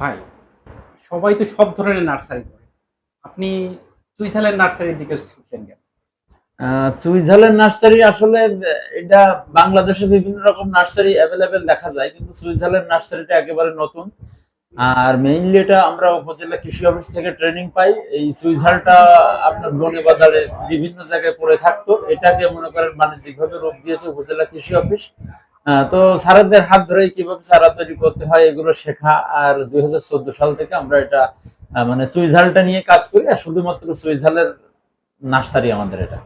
ভাই সবাই তো সব ধরনের নার্সারি করে। আপনি সুইজারল্যান্ড নার্সারির দিকে ছুটলেন কেন? আহ, সুইজারল্যান্ড নার্সারি আসলে এটা বাংলাদেশে বিভিন্ন রকম নার্সারি অ্যাভেলেবেল দেখা যায় কিন্তু সুইজারল্যান্ড নার্সারিটা একেবারে নতুন। আর মেইনলি এটা আমরা উপজেলা কৃষি অফিস থেকে ট্রেনিং পাই। এই সুইজারটা আপনার বনে বাজারে বিভিন্ন জায়গায় পড়ে থাকতো। এটাকে মনে করেন বাণিজ্যিক ভাবে রূপ দিয়েছে উপজেলা কৃষি অফিস। তো স্যারদের হাত ধরে কীভাবে চারা তৈরি করতে হয় এগুলো শেখা আর দুই হাজার চোদ্দ সাল থেকে আমরা এটা মানে সুইজারটা নিয়ে কাজ করি আর শুধুমাত্র সুইজারের নার্সারি আমাদের এটা।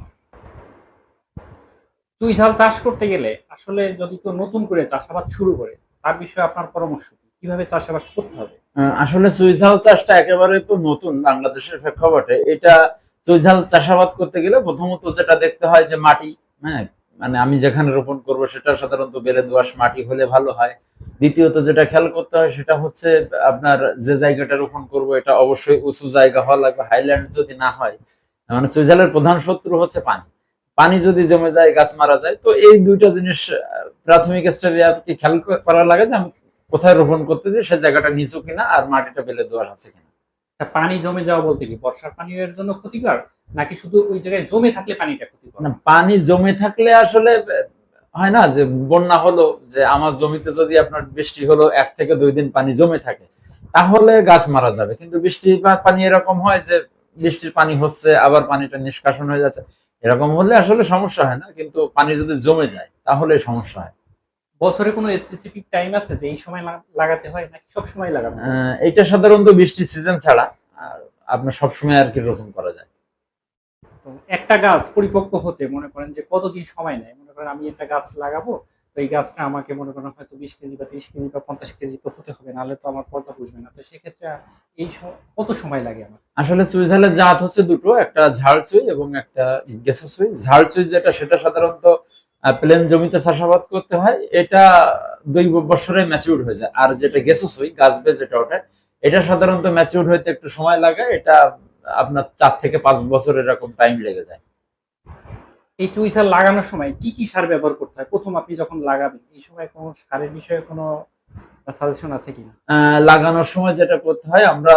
চুইঝাল চাষ করতে গেলে আসলে যদি কেউ নতুন করে চাষাবাদ শুরু করে তার বিষয়ে আপনার পরামর্শ কি? কীভাবে চাষাবাদ করতে হবে? আসলে সুইঝাল চাষটা একেবারে তো নতুন বাংলাদেশের প্রেক্ষাপটে। এটা সুইঝাল চাষাবাদ করতে গেলে প্রথমত যেটা দেখতে হয় যে মাটি হ্যাঁ মানে আমি যেখানে রোপণ করব সেটা সাধারণত বেলে দোআঁশ মাটি হলে ভালো হয়। দ্বিতীয়ত যেটা খেয়াল করতে হয় সেটা হচ্ছে আপনার যে জায়গাটা রোপণ করব এটা অবশ্যই উঁচু জায়গা হওয়া লাগবে, হাইল্যান্ড যদি না হয়। মানে সুইজারল্যান্ডের প্রধান শত্রু হচ্ছে পানি। পানি যদি জমে যায়, গাছ মারা যায়, তো এই দুইটা জিনিস প্রাথমিক স্টেজে আর কি খেয়াল করা লাগে যে আমি কোথায় রোপণ করতেছি, সে জায়গাটা নিচু কিনা আর মাটিটা বেলে দোয়াশ আছে কিনা। পানি জমে যাওয়া বলতে কি? বর্ষার পানি এর জন্য ক্ষতিকর? নাকি শুধু ওই জায়গায় জমে থাকলে পানিটা ক্ষতিকর? না, পানি জমে থাকলে আসলে হয় না যে বন্যা হলো, যে আমার জমিতে যদি আপনার বৃষ্টি হলো, এক থেকে দুই দিন পানি জমে থাকে, তাহলে গাছ মারা যাবে। কিন্তু বৃষ্টি পানি এরকম হয় যে বৃষ্টির পানি হচ্ছে, আবার পানিটা নিষ্কাশন হয়ে যাচ্ছে। এরকম হলে আসলে সমস্যা হয় না, কিন্তু পানি যদি জমে যায়, তাহলে সমস্যা হয়। বছরে কোনো স্পেসিফিক টাইম আছে যে এই সময় লাগাতে হয় নাকি সব সময় লাগানো এটা সাধারণত বৃষ্টি সিজন ছাড়া আর আপনার সবসময় আর কি রোপণ করা যায়। তো একটা গাছ পরিপক্ক হতে মনে করেন যে কতদিন সময় নেয়? মনে করেন আমি একটা গাছ লাগাবো তো এই গাছটা আমাকে মনে করেন হয়তো বিশ কেজি বা ত্রিশ কেজি বা পঞ্চাশ কেজি তো হতে হবে নাহলে তো আমার পর্দা পুষবে না। তো সেক্ষেত্রে এই কত সময় লাগে আমার? আসলে সুইজারল্যান্ড জাত হচ্ছে দুটো একটা ঝাড় চুই এবং একটা গেসো চুই ঝাড় চুই যেটা সেটা সাধারণত প্লেন জমিতে চাষাবাদ করতে হয় এটা দুই বছরে ম্যাচিউর হয়ে যায়। আর যেটা গেসো চুই গাছ বেজ যেটা ওটা এটা সাধারণত ম্যাচিউর হইতে একটু সময় লাগে এটা আপনার চার থেকে পাঁচ বছর এরকম টাইম লেগে যায়। এই চুই সার লাগানোর সময় কি কি সার ব্যবহার করতে হয়? প্রথম আপনি যখন লাগাবেন এই সময় কোনো সারের বিষয়ে কোনো সাজেশন আছে কিনা? লাগানোর সময় যেটা করতে হয় আমরা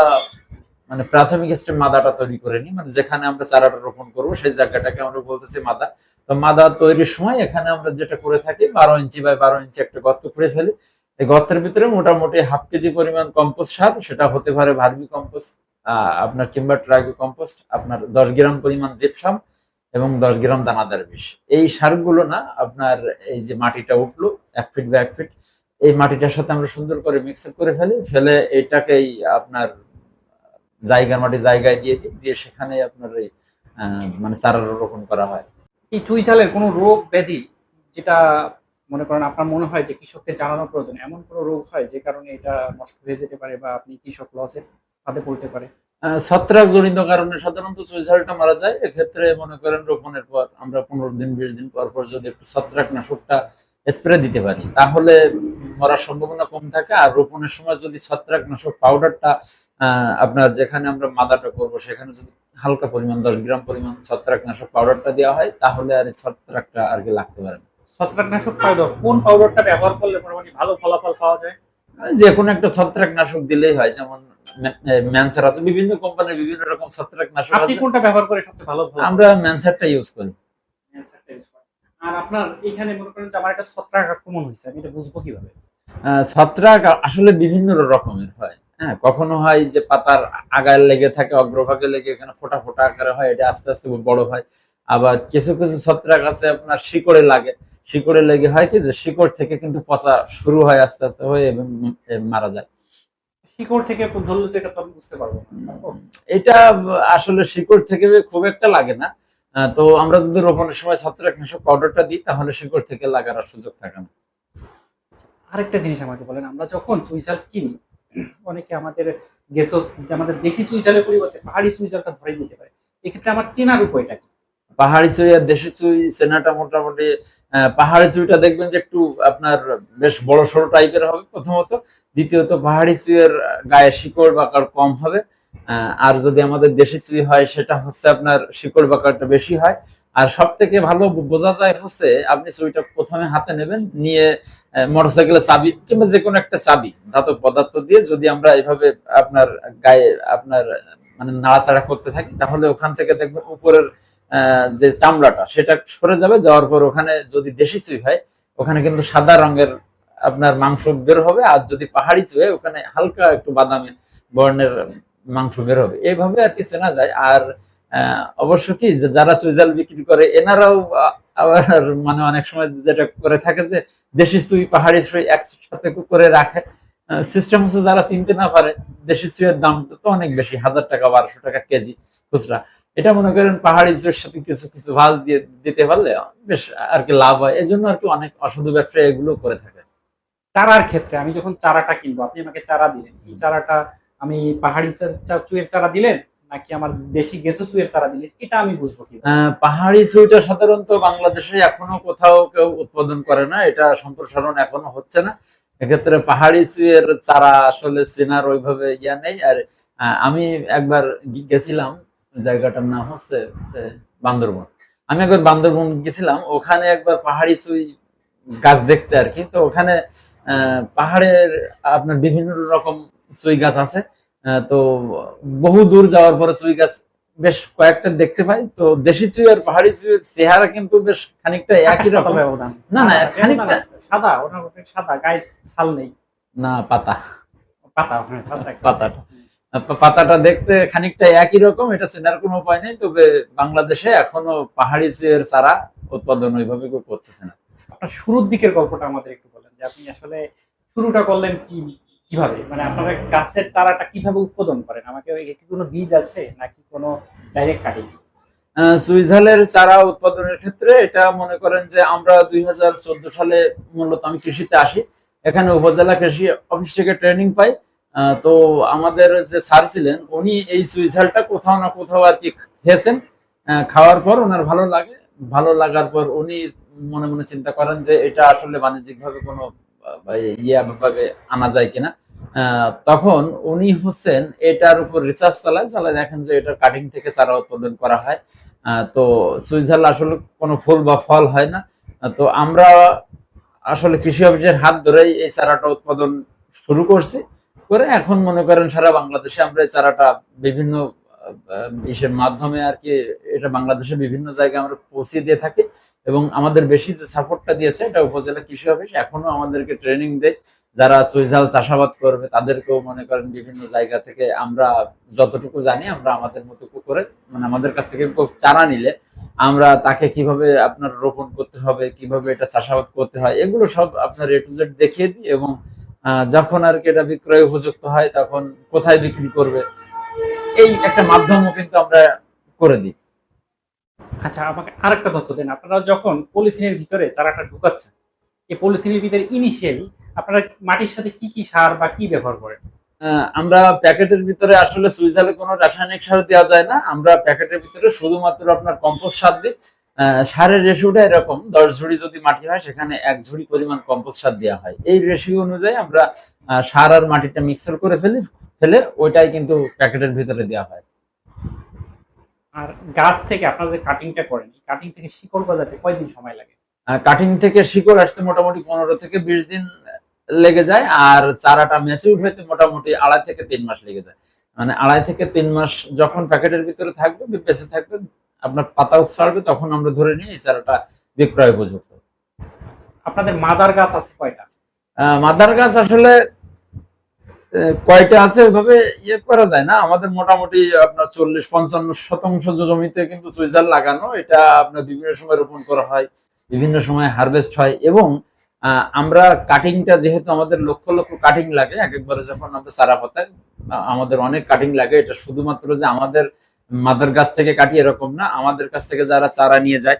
মানে প্রাথমিক স্টেপ মাদাটা তৈরি করে নিই। মানে যেখানে আমরা চারাটা রোপণ করব, সেই জায়গাটাকে আমরা বলতেছি মাদা। তো মাদা তৈরির সময় এখানে আমরা যেটা করে থাকি, বারো ইঞ্চি বাই বারো ইঞ্চি একটা গর্ত করে ফেলি। এই গর্তের ভিতরে মোটামুটি হাফ কেজি পরিমাণ কম্পোস্ট সার, সেটা হতে পারে ভার্মি কম্পোস্ট আপনার কিংবা ট্রাইগো কম্পোস্ট, আপনার দশ গ্রাম পরিমাণ জিপসাম এবং দশ গ্রাম দানাদার বিষ। এই সারগুলো না, আপনার এই যে মাটিটা উঠল, এক ফিট বা এক ফিট, এই মাটিটার সাথে আমরা সুন্দর করে মিক্সার করে ফেলি। ফেলে এটাকেই আপনার জায়গার মাটি জায়গায় দিয়ে দিই দিয়ে সেখানে আপনার এই মানে চারা রোপণ করা হয়। এই চুই চালের কোনো রোগ ব্যাধি যেটা মনে করেন আপনার মনে হয় যে কৃষককে জানানো প্রয়োজন এমন কোনো রোগ হয় যে কারণে এটা নষ্ট হয়ে যেতে পারে বা আপনি কৃষক লসের হাতে পড়তে পারে? আহ, ছত্রাক জনিত কারণে সাধারণত চুইঝালটা মারা যায়। এক্ষেত্রে মনে করেন রোপণের পর আমরা পনেরো দিন বিশ দিন পর পর যদি একটু ছত্রাক নাশকটা স্প্রে দিতে পারি তাহলে মরার সম্ভাবনা কম থাকে। আর রোপণের সময় যদি ছত্রাক নাশক পাউডারটা আপনার যেখানে আমরা মাদাটা করব সেখানে যদি হালকা পরিমাণ দশ গ্রাম পরিমাণ ছত্রাকনাশক পাউডারটা দেওয়া হয় তাহলে আর ছত্রাকটা আর কি লাগতে পারে না। ছত্রাকনাশক পাউডার কোন পাউডারটা ব্যবহার করলে মোটামুটি ভালো ফলাফল পাওয়া যায়? যে কোনো একটা ছত্রাক নাশক দিলেই হয় যেমন ম্যানসার আছে বিভিন্ন কোম্পানির বিভিন্ন রকম ছত্রাক নাশক আপনি কোনটা ব্যবহার করে সবচেয়ে ভালো আমরা ম্যানসারটা ইউজ করি। আর আপনার এখানে মনে করেন যে আমার একটা ছত্রাক আক্রমণ হয়েছে আমি এটা বুঝব কীভাবে? ছত্রাক আসলে বিভিন্ন রকমের হয়। হ্যাঁ কখনো হয় যে পাতার আগায় লেগে থাকে অগ্রভাগে লেগে এখানে ফোটা ফোটা আকারে হয় এটা আস্তে আস্তে বড় হয়। আবার কিছু কিছু ছত্রাক আছে আপনার শিকড়ে লাগে শিকড়ে লেগে হয় কি যে শিকড় থেকে কিন্তু পচা শুরু হয় আস্তে আস্তে হয়ে এবং মারা যায়। শিকড় থেকে ধরলে তো এটা তো আমি বুঝতে পারব এটা আসলে শিকড় থেকে খুব একটা লাগে না। তো আমরা যদি রোপণের সময় ছত্রাকনাশক পাউডারটা দিই তাহলে শিকড় থেকে লাগার সুযোগ থাকে না। আরেকটা জিনিস আমাকে বলেন আমরা যখন চুইঝাল কিনি অনেকে আমাদের গেছো আমাদের দেশি চুইঝালের পরিবর্তে পাহাড়ি চুইঝালটা ধরে নিতে পারে। এক্ষেত্রে আমার চেনার উপায়টা কি? পাহাড়ি চুই আর দেশি চুই সেনাটা মোটামুটি পাহাড়ি চুইটা দেখবেন যে একটু আপনার বেশ বড় সড়ো টাইপের হবে প্রথমত। দ্বিতীয়ত পাহাড়ি চুইয়ের গায়ে শিকড় বাকার কম হবে। আর যদি আমাদের দেশি চুই হয়, সেটা হচ্ছে আপনার শিকড় বাকারটা বেশি হয়। আর সব থেকে ভালো বোঝা যায় হচ্ছে, আপনি চুইটা প্রথমে হাতে নেবেন, নিয়ে মোটরসাইকেলের চাবি কিংবা যে কোনো একটা চাবি, ধাতব পদার্থ দিয়ে যদি আমরা এভাবে আপনার গায়ে, আপনার মানে নাড়াচাড়া করতে থাকি, তাহলে ওখান থেকে দেখবেন উপরের যে চামড়াটা, সেটা সরে যাবে, যাওয়ার পর ওখানে যদি দেশি চুই হয়, ওখানে কিন্তু সাদা রঙের আপনার মাংস বের হবে, আর যদি পাহাড়ি চুয়ে ওখানে হালকা একটু বাদামি বর্ণের মাংস বের হবে। এইভাবে আর কি চেনা যায়। আর অবশ্য কি যারা সুইজাল বিক্রি করে, এনারাও আবার মানে অনেক সময় যেটা করে থাকে যে দেশি সুই পাহাড়ি সুই একসাথে করে রাখে। সিস্টেম হচ্ছে যারা চিনতে না পারে দেশি সুইয়ের দাম তো অনেক বেশি হাজার টাকা বারোশো টাকা কেজি খুচরা। এটা মনে করেন পাহাড়ি সুইয়ের সাথে কিছু কিছু ভাজ দিয়ে দিতে পারলে বেশ আর কি লাভ হয়। এই জন্য আর কি অনেক অসাধু ব্যবসায়ী এগুলো করে থাকে। চারার ক্ষেত্রে আমি যখন চারাটা কিনবো আপনি আমাকে চারা দিলেন। এই চারাটা আমি পাহাড়ি চা- চা- চারা দিলেন? নাকি আমার দেশি গেছো চুইয়ের চারা দিলেন এটা আমি বুঝব কি পাহাড়ি সুইটা সাধারণত বাংলাদেশে এখনও কোথাও কেউ উৎপাদন করে না, এটা সম্প্রসারণ এখনও হচ্ছে না। এক্ষেত্রে পাহাড়ি সুইয়ের চারা আসলে চেনার ওইভাবে ইয়া নেই। আর আমি একবার গেছিলাম, জায়গাটার নাম হচ্ছে বান্দরবন। আমি একবার বান্দরবন গেছিলাম, ওখানে একবার পাহাড়ি সুই গাছ দেখতে আর কি। তো ওখানে পাহাড়ের আপনার বিভিন্ন রকম সুই গাছ আছে। তো বহু দূর যাওয়ার পরে চুই গাছ বেশ কয়েকটা দেখতে পাই। তো দেশি চুই আর পাহাড়ি চুইয়ের চেহারা কিন্তু বেশ খানিকটা একই রকম। না, না, খানিকটা- সাদা ওনার উপরে সাদা গায়ে ছাল নেই। না পাতা। পাতা পাতাটা। পাতাটা দেখতে খানিকটা একই রকম এটা চেনার কোনো উপায় নেই তবে বাংলাদেশে এখনও পাহাড়ি চুইয়ের চারা উৎপাদন ওইভাবে কেউ করতেছে না। আপনার শুরুর দিকের গল্পটা আমাদের একটু বলেন যে আপনি আসলে শুরুটা করলেন কি কীভাবে? মানে আপনারা গাছের চারাটা কীভাবে উৎপাদন করেন? আমাকে কি কোনো বীজ আছে নাকি কোনো ডাইরেক্ট কাটিং? সুইজালের চারা উৎপাদনের ক্ষেত্রে এটা মনে করেন যে আমরা দুই হাজার চোদ্দ সালে মূলত আমি কৃষিতে আসি। এখানে উপজেলা কৃষি অফিস থেকে ট্রেনিং পাই। তো আমাদের যে স্যার ছিলেন, উনি এই সুইজালটা কোথাও না কোথাও আর কি খেয়েছেন। খাওয়ার পর ওনার ভালো লাগে। ভালো লাগার পর উনি মনে মনে চিন্তা করেন যে এটা আসলে বাণিজ্যিক ভাবে কোনো ইয়া ভাবে আনা যায় কিনা। তখন উনি হচ্ছেন এটার উপর রিসার্চ চালায় চালায় দেখেন যে এটা কাটিং থেকে চারা উৎপাদন করা হয়। তো সুইজারল্যান্ড আসলে কোনো ফুল বা ফল হয় না। তো আমরা আসলে কৃষি অফিসের হাত ধরেই এই চারাটা উৎপাদন শুরু করছি। করে এখন মনে করেন সারা বাংলাদেশে আমরা এই চারাটা বিভিন্ন ইসের মাধ্যমে আর কি এটা বাংলাদেশের বিভিন্ন জায়গায় আমরা পৌঁছে দিয়ে থাকি। এবং আমাদের বেশি যে সাপোর্টটা দিয়েছে এটা উপজেলা কৃষি অফিস এখনও আমাদেরকে ট্রেনিং দেয়। যারা সুইজাল চাষাবাদ করবে, তাদেরকেও মনে করেন বিভিন্ন জায়গা থেকে আমরা যতটুকু জানি, আমরা আমাদের মতো করে মানে আমাদের কাছ থেকে চারা নিলে আমরা তাকে কীভাবে আপনার রোপণ করতে হবে, কীভাবে এটা চাষাবাদ করতে হয়, এগুলো সব আপনার এ টু জেড দেখিয়ে দিই এবং যখন আর কি এটা বিক্রয় উপযুক্ত হয়, তখন কোথায় বিক্রি করবে, এই একটা মাধ্যমও কিন্তু আমরা করে দিই। আচ্ছা আমাকে আরেকটা তথ্য দেন। আপনারা যখন পলিথিনের ভিতরে চারাটা ঢুকাচ্ছেন, এই পলিথিনের ভিতরে ইনিশিয়ালি আপনারা মাটির সাথে কি কি সার বা কি ব্যবহার করেন? আমরা প্যাকেটের ভিতরে আসলে সুইজালে কোনো রাসায়নিক সার দেওয়া যায় না। আমরা প্যাকেটের ভিতরে শুধুমাত্র আপনার কম্পোস্ট সার দিই। সারের রেশিওটা এরকম দশ ঝুড়ি যদি মাটি হয় সেখানে এক ঝুড়ি পরিমাণ কম্পোস্ট সার দেওয়া হয়। এই রেশিও অনুযায়ী আমরা সার আর মাটিটা মিক্সার করে ফেলি ফেলে ওইটাই কিন্তু প্যাকেটের ভিতরে দেওয়া হয়। আর গাছ থেকে আপনারা যে কাটিংটা করেন কাটিং থেকে শিকড় গজাতে কয়দিন সময় লাগে? কাটিং থেকে শিকড় আসতে মোটামুটি পনেরো থেকে বিশ দিন লেগে যায় আর চারাটা ম্যাচিউর হইতে মোটামুটি আড়াই থেকে তিন মাস লেগে যায়। মানে আড়াই থেকে তিন মাস যখন প্যাকেটের ভিতরে থাকবে বেঁচে থাকবে আপনার পাতা ছাড়বে তখন আমরা ধরে নিই এই চারাটা বিক্রয় উপযুক্ত। আপনাদের মাদার গাছ আছে কয়টা? মাদার গাছ আসলে কয়টা আছে ওইভাবে ইয়ে করা যায় না। আমাদের মোটামুটি আপনার চল্লিশ পঞ্চান্ন শতাংশ জমিতে কিন্তু সুইজার লাগানো। এটা আপনার বিভিন্ন সময় রোপণ করা হয় বিভিন্ন সময় হারভেস্ট হয় এবং আমরা কাটিংটা যেহেতু আমাদের লক্ষ লক্ষ কাটিং লাগে, এক একবারে যখন আমরা চারা পাতায় আমাদের অনেক কাটিং লাগে। এটা শুধুমাত্র যে আমাদের মাদার গাছ থেকে কাটি এরকম না, আমাদের কাছ থেকে যারা চারা নিয়ে যায়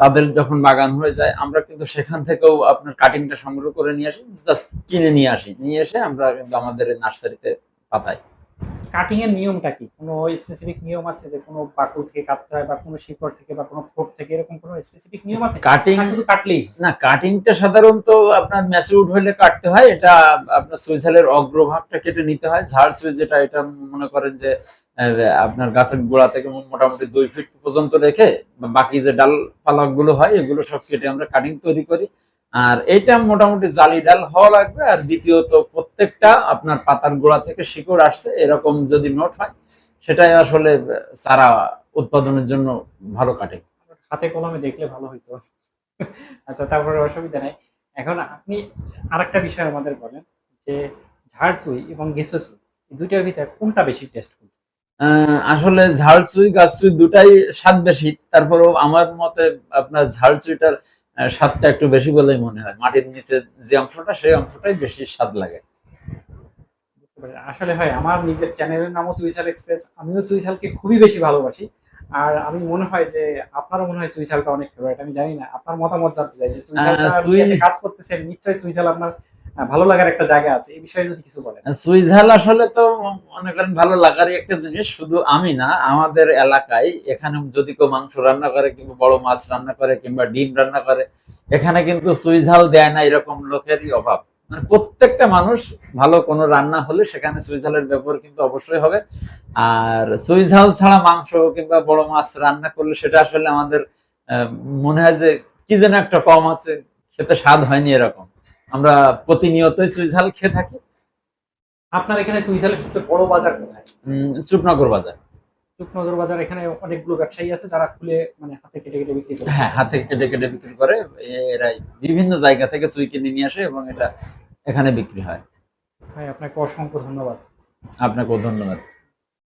তাদের যখন বাগান হয়ে যায়, আমরা কিন্তু সেখান থেকেও আপনার কাটিংটা সংগ্রহ করে নিয়ে আসি জাস্ট কিনে নিয়ে আসি। নিয়ে এসে আমরা কিন্তু আমাদের নার্সারিতে পাতাই। কাটিং এর নিয়মটা কি? কোনো স্পেসিফিক নিয়ম আছে যে কোনো বাকুল থেকে কাটতে হয় বা কোনো শিকড় থেকে বা কোনো ফোট থেকে এরকম কোনো স্পেসিফিক নিয়ম আছে? কাটিং শুধু কাটলেই। না কাটিংটা সাধারণত আপনার ম্যাচিউড হলে কাটতে হয়। এটা আপনার সুইজালের অগ্রভাগটা কেটে নিতে হয়। ঝাড় সুইচ যেটা এটা মনে করেন যে আপনার গাছের গোড়া থেকে মোটামুটি দুই ফিট পর্যন্ত রেখে বাকি যে ডাল পালাকগুলো হয় এগুলো সব কেটে আমরা কাটিং তৈরি করি। আর এটা মোটামুটি জালি ডাল হওয়া লাগবে আর দ্বিতীয়ত প্রত্যেকটা আপনার পাতার গোড়া থেকে শিকড় আসছে এরকম যদি নোট হয় সেটাই আসলে চারা উৎপাদনের জন্য ভালো কাটে। হাতে কলমে দেখলে ভালো হইতো। আচ্ছা তারপরে অসুবিধা নাই। এখন আপনি আরেকটা বিষয় আমাদের বলেন যে ঝাড়চুই এবং গেসোচুই দুইটার ভিতরে কোনটা বেশি টেস্টফুল আহ, আসলে ঝাড়চুই গাছচুই দুটাই স্বাদ বেশি। তারপরেও আমার মতে আপনার ঝাড়চুইটার স্বাদটা একটু বেশি বলেই মনে হয়। মাটির নিচে যে অংশটা সেই অংশটাই বেশি স্বাদ লাগে। আসলে হয় আমার নিজের চ্যানেলের নামও চুইসাল এক্সপ্রেস। আমিও চুইসালকে খুবই বেশি ভালোবাসি। আর আমি মনে হয় যে আপনারও মনে হয় চুইসালটা অনেক ফেভারিট আমি জানি না। আপনার মতামত জানতে চাই যে চুইসালটা আহ, আপনি চুই- এতে কাজ করতেছেন নিশ্চয়ই চুইসাল আপনার ভালো লাগার একটা জায়গা আছে, এই বিষয়ে যদি কিছু বলেন। সুইঝাল আসলে তো মনে করেন ভালো লাগারই একটা জিনিস, শুধু আমি না, আমাদের এলাকায় এখানে যদি কেউ মাংস রান্না করে কিংবা বড় মাছ রান্না করে কিংবা ডিম রান্না করে, এখানে কিন্তু সুইঝাল দেয় না, এরকম লোকেরই অভাব। মানে প্রত্যেকটা মানুষ ভালো কোনো রান্না হলে সেখানে সুইঝালের ব্যবহার কিন্তু অবশ্যই হবে। আর সুইঝাল ছাড়া মাংস কিংবা বড় মাছ রান্না করলে সেটা আসলে আমাদের মনে হয় যে কি যেন একটা কম আছে, খেতে স্বাদ হয়নি এরকম। আমরা প্রতিনিয়তই সুইঝাল খেয়ে থাকি। আপনার এখানে চুইসালের সবচেয়ে বড় বাজার কোথায়? চুপনগর বাজার। চুপনজর বাজার এখানে অনেকগুলো ব্যবসায়ী আছে যারা খুলে মানে হাতে কেটে কেটে বিক্রি করে। হ্যাঁ হাতে কেটে কেটে বিক্রি করে। এরাই বিভিন্ন জায়গা থেকে চুই কিনে নিয়ে আসে এবং এটা এখানে বিক্রি হয়। ভাই আপনাকে অসংখ্য ধন্যবাদ। আপনাকেও ধন্যবাদ।